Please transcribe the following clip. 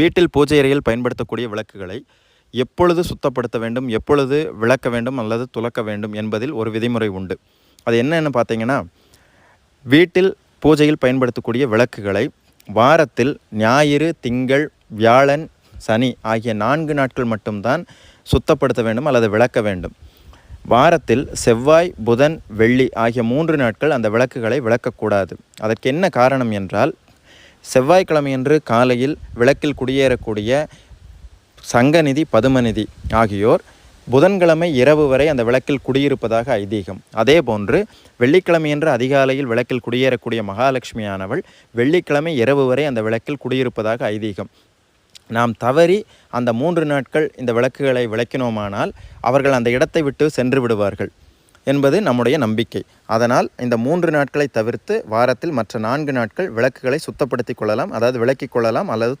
வீட்டில் பூஜை அறையில் பயன்படுத்தக்கூடிய விளக்குகளை எப்பொழுது சுத்தப்படுத்த வேண்டும் எப்பொழுது விளக்க வேண்டும் அல்லது துலக்க வேண்டும் என்பதில் ஒரு விதிமுறை உண்டு. அது என்னென்னு பார்த்தீங்கன்னா வீட்டில் பூஜையில் பயன்படுத்தக்கூடிய விளக்குகளை வாரத்தில் ஞாயிறு திங்கள் வியாழன் சனி ஆகிய நான்கு நாட்கள் மட்டும்தான் சுத்தப்படுத்த வேண்டும் அல்லது விளக்க வேண்டும். வாரத்தில் செவ்வாய் புதன் வெள்ளி ஆகிய மூன்று நாட்கள் அந்த விளக்குகளை விளக்கக்கூடாது. அதற்கு என்ன காரணம் என்றால் செவ்வாய்க்கிழமையன்று காலையில் விளக்கில் குடியேறக்கூடிய சங்கநிதி பதுமநிதி ஆகியோர் புதன்கிழமை இரவு வரை அந்த விளக்கில் குடியிருப்பதாக ஐதீகம். அதே போன்று வெள்ளிக்கிழமையன்று அதிகாலையில் விளக்கில் குடியேறக்கூடிய மகாலட்சுமியானவள் வெள்ளிக்கிழமை இரவு வரை அந்த விளக்கில் குடியிருப்பதாக ஐதீகம். நாம் தவறி அந்த மூன்று நாட்கள் இந்த விளக்குகளை விளக்கினோமானால் அவர்கள் அந்த இடத்தை விட்டு சென்று விடுவார்கள். என்பது நம்முடைய நம்பிக்கை. அதனால் இந்த மூன்று நாட்களை தவிர்த்து வாரத்தில் மற்ற நான்கு நாட்கள் விளக்குகளை சுத்தப்படுத்தி கொள்ளலாம் அதாவது விளக்கிக் கொள்ளலாம் அல்லது